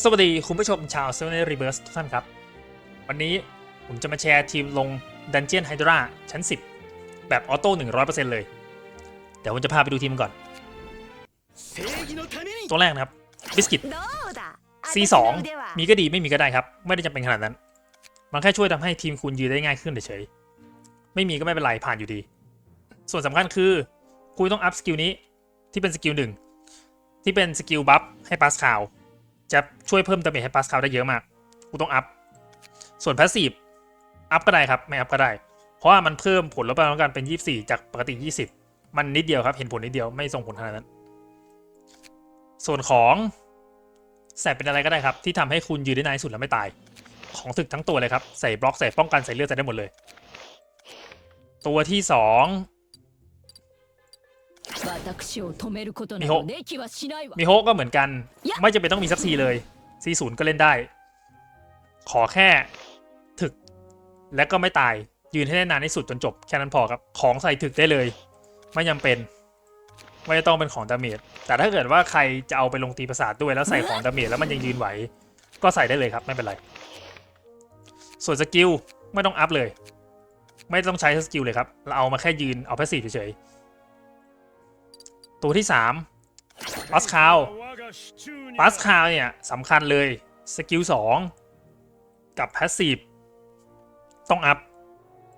สวัสดีคุณผู้ชมชาวเซเว่นรีเวิร์สทุกท่านครับ วันนี้ผมจะมาแชร์ทีมลงดันเจียนไฮดราชั้น 10 แบบออโต้หนึ่งร้อยเปอร์เซ็นต์เลย เดี๋ยวผมจะพาไปดูทีมก่อน ตัวแรกนะครับ บิสกิต C2 มีก็ดีไม่มีก็ได้ครับ ไม่ได้จำเป็นขนาดนั้น มันแค่ช่วยทำให้ทีมคุณยืนได้ง่ายขึ้นเฉยไม่มีก็ไม่เป็นไรผ่านอยู่ดี ส่วนสำคัญคือ คุณต้องอัพสกิลนี้ที่เป็นสกิลหนึ่งที่เป็นสกิลบัฟให้ปาสคาว จะช่วยเพิ่มดาเมจให้ปาสคาลได้เยอะมากคุณต้องอัพ ส่วนพาสซีฟอัพก็ได้ครับ ไม่อัพก็ได้ เพราะว่ามันเพิ่มผลลดพลังกันเป็น 24 จากปกติ 20 มันนิดเดียวครับ เห็นผลนิดเดียวไม่ส่งผลขนาดนั้น ส่วนของใส่เป็นอะไรก็ได้ครับ ที่ทำให้คุณยืนได้นานที่สุดแล้วไม่ตาย ของถึกทั้งตัวเลยครับ ใส่บล็อกใส่ป้องกันใส่เลือดใส่ได้หมดเลย ตัวที่สอง มิโฮมิโฮก็เหมือนกัน ไม่จะเป็นต้องมีสักซีเลยซีศูนย์ก็เล่นได้ ขอแค่ถึก และก็ไม่ตาย ยืนให้ได้นานที่สุดจนจบแค่นั้นพอครับ ของใส่ถึกได้เลย ไม่จาเป็น ไม่ต้องเป็นของดาเมจแต่ถ้าเกิดว่าใครจะเอาไปลงตีประสาทด้วยแล้วใส่ของดาเมจแล้วมันยังยืนไหว ก็ใส่ได้เลยครับ ไม่เป็นไรส่วนสกิลไม่ต้องอัพเลย ไม่ต้องใช้สกิลเลยครับ เราเอามาแค่ยืนเอาแพสซีฟเฉย ตัวที่สามออสคาวปัสคาเนี่ยสำคัญเลยสกิล2กับแพสซีฟต้องอัพ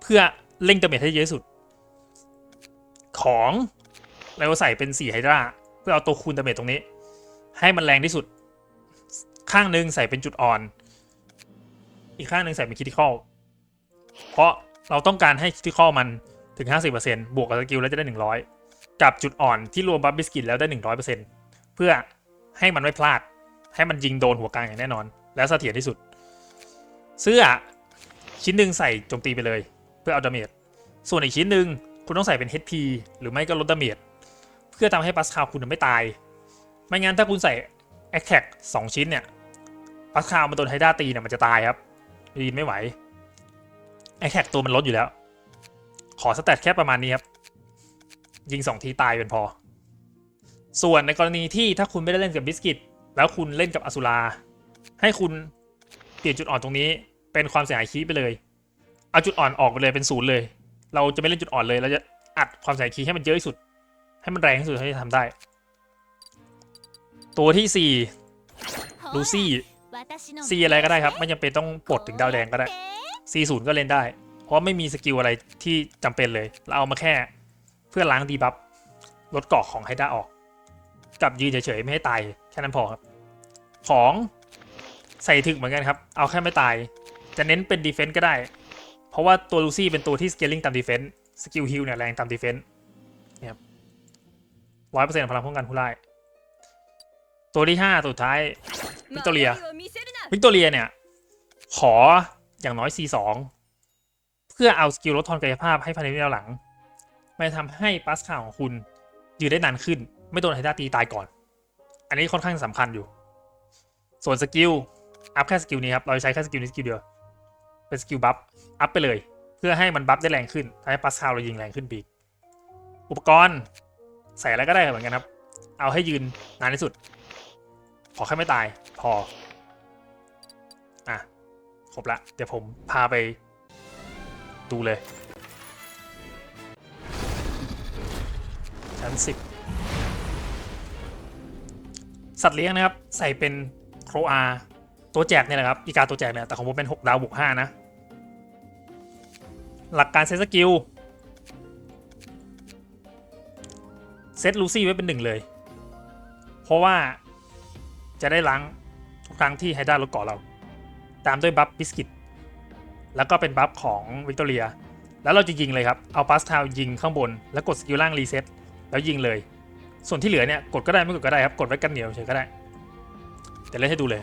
เพื่อเร่งดาเมจให้เยอะสุด ของเราใส่เป็น4ไฮดราเพื่อเอาตัวคูณดาเมจตรงนี้ ให้มันแรงที่สุด ข้างหนึ่งใส่เป็นจุดอ่อน อีกข้างหนึ่งใส่เป็นคิติคอลเพราะเราต้องการให้คิติคอลมันถึง 50%บวกกับสกิลแล้วจะได้ 100 กับจุดอ่อนที่รวมบัฟบิสกิตแล้วได้ 100%เพื่อให้มันไม่พลาด ให้มันยิงโดนหัวกลางอย่างแน่นอน และเสถียรที่สุด เสื้อชิ้นหนึ่งใส่โจมตีไปเลย เพื่อเอาดาเมจส่วนอีกชิ้นหนึ่งคุณต้องใส่เป็น HP หรือไม่ก็ลดดาเมจเพื่อทำให้ปัสคาลคุณไม่ตาย ไม่งั้นถ้าคุณใส่ a t t a c สองชิ้นเนี่ยปัสคาลมันโดนไฮด้าตีเนี่ยมันจะตายครับยืนไม่ไหว a t t a c ตัวมันลดอยู่แล้ว ขอสแตทแค่ประมาณนี้ครับ ยิงสองทีตายเป็นพอ ส่วนในกรณีที่ถ้าคุณไม่ได้เล่นกับบิสกิต แล้วคุณเล่นกับอสุรา ให้คุณเปลี่ยนจุดอ่อนตรงนี้ เป็นความเสียหายคีไปเลย เอาจุดอ่อนออกไปเลยเป็นศูนย์เลย เราจะไม่เล่นจุดอ่อนเลยเราจะอัดความเสียหายคีให้มันเยอะที่สุด ให้มันแรงที่สุดเท่าที่จะทำได้ ตัวที่สี่ลูซี่ซีอะไรก็ได้ครับ ไม่จำเป็นต้องปลดถึงดาวแดงก็ได้ซีศูนย์ก็เล่นได้ เพราะไม่มีสกิลอะไรที่จำเป็นเลย เราเอามาแค่ พื่อล้างดีบัฟลดเกาะของไฮด้าออก กับยืนเฉยๆไม่ให้ตายแค่นั้นพอครับ ของใส่ถึกเหมือนกันครับ เอาแค่ไม่ตาย จะเน้นเป็นดีเฟนต์ก็ได้ เพราะว่าตัวลูซี่เป็นตัวที่สเกลลิงตามดีเฟนต์สกิลฮิลเนี่ยแรงตามดีเฟนต์เนี่ยครับร้อยเปอร์เซ็นต์พลังป้องกันผู้ไล่ตัวที่ห้าตัวสุดท้ายวิกตอเรียวิกตอเรียเนี่ย ขออย่างน้อย C2 เพื่อเอาสกิลลดทอนกายภาพให้ภายในวินาทีหลัง มันจะทำให้ปัสคาของคุณยืนได้นานขึ้น ไม่โดนไฮด้าตีตายก่อน อันนี้ค่อนข้างสำคัญอยู่ ส่วนสกิล อัพแค่สกิลนี้ครับ เราใช้แค่สกิลนี้สกิลเดียว เป็นสกิลบัฟ อัพไปเลย เพื่อให้มันบัฟได้แรงขึ้นทำให้ปัสคาเรายิงแรงขึ้นปีกอุปกรณ์ใส่อะไรก็ได้เหมือนกันครับ เอาให้ยืนนานที่สุด ขอแค่ไม่ตาย พอ อะ ครบละ เดี๋ยวผมพาไปดูเลย ชั้นสิบสัตว์เลี้ยงนะครับ ใส่เป็นโครอาตัวแจกเนี่ยแหละครับอีกาตัวแจกเนี่ยแต่ของผมเป็น 6 ดาวบวก5นะ หลักการเซตสกิลเซตลูซี่ไว้เป็นหนึ่งเลย เพราะว่าจะได้ล้างทุกครั้งที่ไฮด้าลดเกาะเรา ตามด้วยบัฟบิสกิต แล้วก็เป็นบัฟของวิกตอเรีย แล้วเราจะยิงเลยครับ เอาปัสทาวยิงข้างบน แล้วกดสกิลล่างรีเซ็ต แล้วยิงเลย ส่วนที่เหลือเนี่ยกดก็ได้ไม่กดก็ได้ครับกดไว้กันเหนียวเฉยก็ได้เดี๋ยวเล่นให้ดูเลย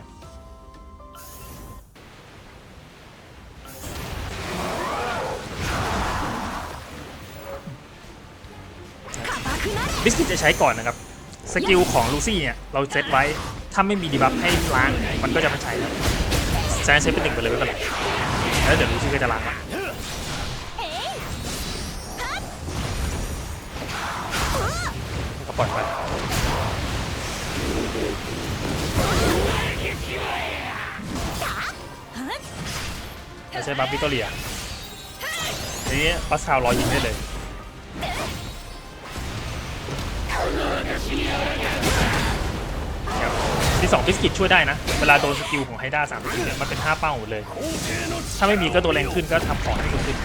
บิสกิตจะใช้ก่อนนะครับ สกิลของลูซี่เนี่ยเราเซตไว้ ถ้าไม่มีดีบัฟให้ล้างมันก็จะไม่ใช้แล้วใช้เซตเป็นหนึ่งไปเลยไม่เป็นไรแล้วเดี๋ยวลูซี่ก็จะล้างละ ก็ปล่อยไปใช่บัฟวิโตเลียทีนี้ปัสคาวรอยิงได้เลยที่สองพิสกิตช่วยได้นะ เวลาโดนสกิลของไฮด้าสามสกิลเนี่ยมันเป็นห้าเป้าหมดเลย ถ้าไม่มีก็ตัวแรงขึ้นก็ทำของให้ขึ้น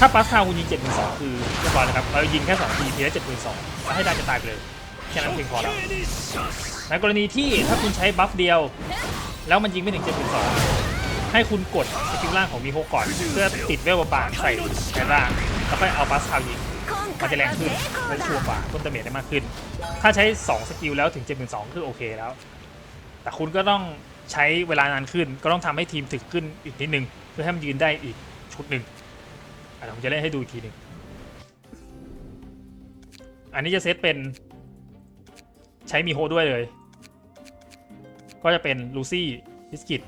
ถ้าปัสคาวคุณยิง7 2 0 0คือเรียบร้อยแล้วครับเรายิงแค่2ทีเพียเจ็ดหมื่นสองแล้วให้ได้จะตายไปเลยแค่นั้นเพียงพอแล้วในกรณีที่ถ้าคุณใช้บัฟเดียว แล้วมันยิงไม่ถึง7 2 0 0ให้คุณกดสกิลล่างของมีโฮก่อน เพื่อติดเวลบางใส่แอนล่างแล้วก็เอาปัสคาวยิงมันจะแรงขึ้นและชัวร์กว่าต้นดาเมจได้มากขึ้น ถ้าใช้ 2 สกิลแล้วถึง 72,000คือโอเคแล้ว แต่คุณก็ต้องใช้เวลานานขึ้น ก็ต้องทำให้ทีมถึกขึ้นอีกนิดนึง เพื่อให้มันยืนได้อีกชุดหนึ่ง อะเดี๋ยวผมจะเล่นให้ดูอีกทีหนึ่งอันนี้จะเซตเป็น ใช้มีโฮด้วยเลย ก็จะเป็นลูซี่บิสกิต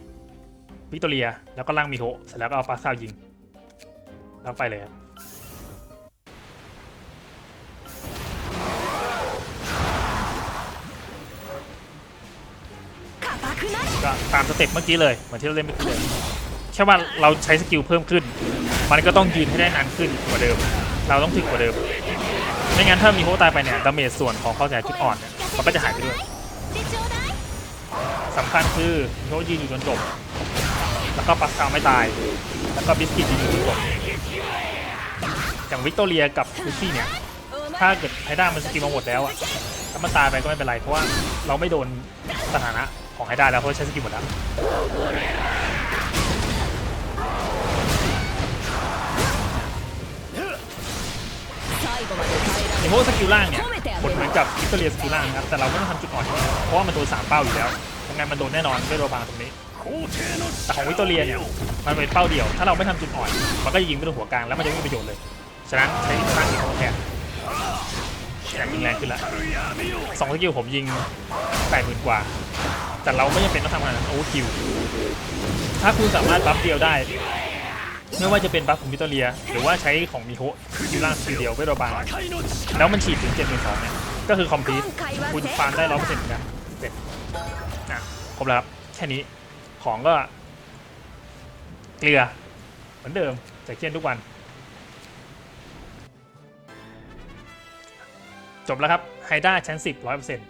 วิกตอเรีย แล้วก็ล่างมีโฮเสร็จแล้วก็เอาปาซาวยิง แล้วไปเลยครับก็ตามสเต็ปเมื่อกี้เลย เหมือนที่เราเล่นเมื่อกี้เลยแค่ว่าเราใช้สกิลเพิ่มขึ้น มันก็ต้องยืนให้ได้นานขึ้นกว่าเดิม เราต้องถึกกว่าเดิม ไม่งั้นถ้ามีโฮตายไปเนี่ยดาเมจส่วนของเข้าใจจุดอ่อนเนี่ยมันก็จะหายไปด้วยสำคัญคือโฮยืนอยู่จนจบ แล้วก็ปัสคาวไม่ตาย แล้วก็บิสกิตยืนอยู่จนจบ อย่างวิกตอเรียกับลูซี่เนี่ย ถ้าเกิดไฮด้ามันสกิลมาหมดแล้วอะถ้ามันตายไปก็ไม่เป็นไร เพราะว่าเราไม่โดนสถานะของไฮด้าแล้วเพราะใช้สกิลหมดแล้ว พโมสกิลล่างเนี่ยผลเหมือนกับอิตาเลียสกิลล่างครับแต่เราก็ต้องทำจุดอ่อนเพราะว่ามันโดนสามเป้าอยู่แล้วยังไงมันโดนแน่นอนด้วยโรบางตรงนี้แต่ของวิตเลียเนี่ยมันเป็นเป้าเดียว ถ้าเราไม่ทำจุดอ่อนมันก็ยิงไปตรงหัวกลางแล้วมันจะไม่มีประโยชน์เลยฉะนั้นใช้สร้างอีกแทนยิงแรงขึ้นละสองสกิลผมยิงแปดหมื่นกว่า แต่เราไม่ยังเป็นต้องทำงานโอเวอร์คิวถ้าคุณสามารถบัฟเดียวได้ ไม่ว่าจะเป็นบัฟของวิกตอเรีย หรือว่าใช้ของมิโฮะสกิลล่างสกิลเดียวเวโรบางแล้วมันฉีดถึง7 2 0 0 0เนี่ยก็คือคอมพลีทคุณฟาร์มได้ร้อยเปอร์เซ็นต์นะเสร็จนะครบแล้วครับแค่นี้ของก็ เกลือ เหมือนเดิมแต่เคี่ยนทุกวัน จบแล้วครับไฮด้าชั้น10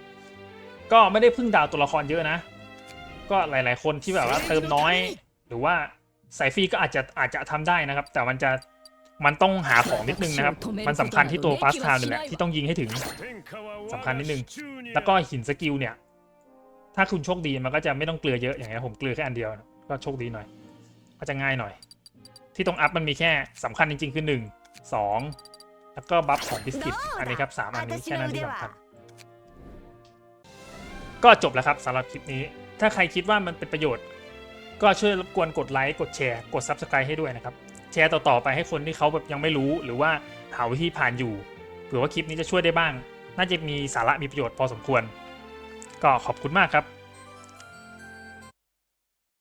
100%ก็ไม่ได้พึ่งดาวตัวละครเยอะนะ ก็หลาย ๆ คนที่แบบว่าเติมน้อยหรือว่า สายฟรีก็อาจจะอาจจะทำได้นะครับ แต่มันจะมันต้องหาของนิดนึงนะครับ มันสำคัญที่ตัวฟาสทาวนี่แหละที่ต้องยิงให้ถึงสำคัญนิดนึง แล้วก็หินสกิลเนี่ย ถ้าคุณโชคดีมันก็จะไม่ต้องเกลือเยอะอย่างเงี้ยผมเกลือแค่อันเดียวนะก็โชคดีหน่อย ก็จะง่ายหน่อย ที่ต้องอัพมันมีแค่สำคัญจริง ๆ คือหนึ่งสองแล้วก็บัฟของบิสกิตอันนี้ครับสามอันนี้แค่นั้นที่สำคัญก็จบแล้วครับสำหรับคลิปนี้ ถ้าใครคิดว่ามันเป็นประโยชน์ ก็ช่วยรบกวนกดไลค์กดแชร์กด Subscribe ให้ด้วยนะครับ แชร์ต่อๆไปให้คนที่เขาแบบยังไม่รู้หรือว่าหาวิธีผ่านอยู่เผื่อว่าคลิปนี้จะช่วยได้บ้าง น่าจะมีสาระมีประโยชน์พอสมควร ก็ขอบคุณมากครับ